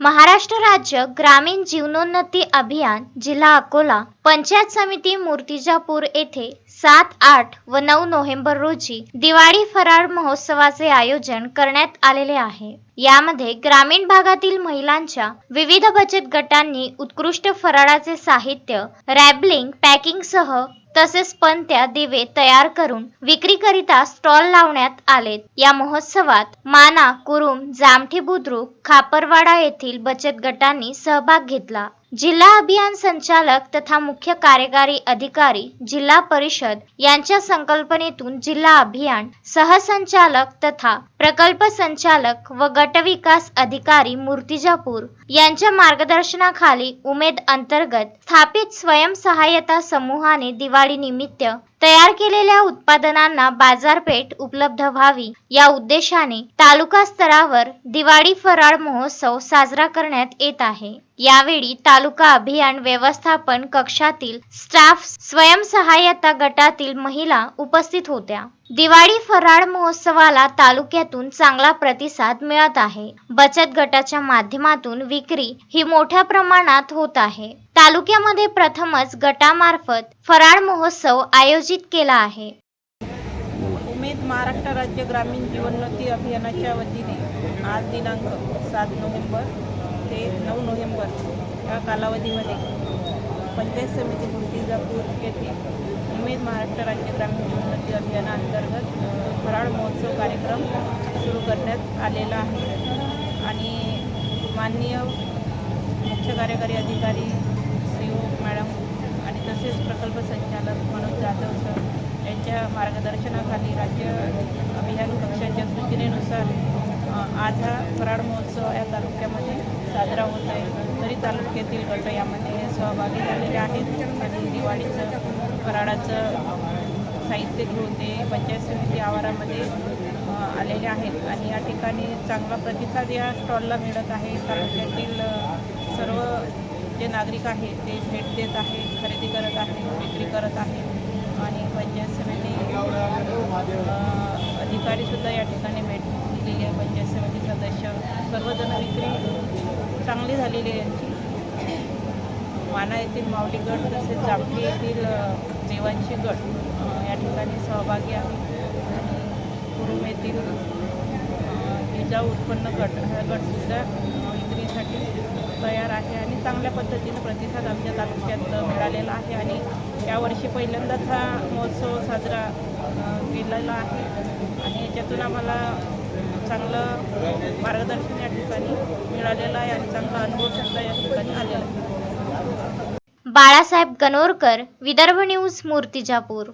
महाराष्ट्र राज्य ग्रामीण जीवनोन्नती अभियान जिल्हा अकोला पंचायत समिती मूर्तिजापूर येथे सात आठ व नऊ नोव्हेंबर रोजी दिवाळी फराळ महोत्सवाचे आयोजन करण्यात आलेले आहे. यामध्ये ग्रामीण भागातील महिलांच्या विविध बचत गटांनी उत्कृष्ट फराळाचे साहित्य रॅबलिंग पॅकिंगसह तसेच पणत्या दिवे तयार करून विक्रीकरिता स्टॉल लावण्यात आलेत. या महोत्सवात माना कुरुम जामठी बुद्रुक खापरवाडा येथील बचत गटांनी सहभाग घेतला. जिल्हा अभियान संचालक तथा मुख्य कार्यकारी अधिकारी जिल्हा परिषद यांच्या संकल्पनेतून जिल्हा अभियान सहसंचालक तथा प्रकल्प संचालक व गटविकास अधिकारी मूर्तिजापूर यांच्या मार्गदर्शनाखाली उमेद अंतर्गत स्थापित स्वयंसहाय्यता समूहाने दिवाळी निमित्त तयार केलेल्या उत्पादनांना बाजारपेठ उपलब्ध व्हावी या उद्देशाने तालुका स्तरावर दिवाळी फराळ महोत्सव साजरा करण्यात येत आहे. यावेळी तालुका अभियान व्यवस्थापन कक्षातील स्टाफ स्वयंसहाय्यता गटातील महिला उपस्थित होत्या. दिवाळी फराळ महोत्सवाला तालुक्यातून चांगला प्रतिसाद मिळत आहे. बचत गटाच्या माध्यमातून विक्री ही मोठ्या प्रमाणात होत आहे. तालुक्यामध्ये प्रथमच गटामार्फत फराळ महोत्सव आयोजित केला आहे. उमेद महाराष्ट्र राज्य ग्रामीण जीवनोन्नती अभियानाच्या वतीने आज दिनांक सात नोव्हेंबर ते नऊ नोव्हेंबर या कालावधीमध्ये पंचायत समिती मूर्तिजापूर येथे उमेद महाराष्ट्र राज्य ग्रामीण जीवनोन्नती अभियानाअंतर्गत फराळ महोत्सव कार्यक्रम सुरू करण्यात आलेला आहे. आणि माननीय मुख्य कार्यकारी अधिकारी सी ओ मॅडम आणि तसेच प्रकल्प संचालक मनोज जाधव सर यांच्या मार्गदर्शनाखाली राज्य अभियान कक्षाच्या सूचनेनुसार आज हा फराळ महोत्सव या तालुक्यामध्ये साजरा होत आहे. तरी तालुक्यातील गट यामध्ये सहभागी झालेले आहेत. आणि दिवाळीचं फराळाचं साहित्य घेऊन ते पंचायत समिती आवारामध्ये आलेले आहेत. आणि या ठिकाणी चांगला प्रतिसाद या स्टॉलला मिळत आहे. तालुक्यातील सर्व जे नागरिक आहेत ते भेट देत आहे खरेदी करत आहे विक्री करत आहे आणि पंचायत समिती अधिकारीसुद्धा या ठिकाणी भेट दिलेली आहे. पंचायत समिती सदस्य सर्वजण विक्री चांगली झालेली आहे यांची. माना येथील माऊली गट तसेच जामठी येथील देवांची देवांशी गट या ठिकाणी सहभागी आहे. कुरुम येथील जिजा उत्पन्न गट हा गटसुद्धा विक्रीसाठी तयार आहे आणि चांगल्या पद्धतीने प्रतिसाद आमच्या तालुक्यात मिळालेला आहे आणि यावर्षी पहिल्यांदाच हा महोत्सव साजरा केलेला आहे. आणि याच्यातून आम्हाला चांगलं मार्गदर्शन या ठिकाणी मिळालेलं आहे आणि चांगला अनुभव सुद्धा या ठिकाणी आलेला आहे. बाळासाहेब गणोरकर विदर्भ न्यूज मूर्तिजापूर.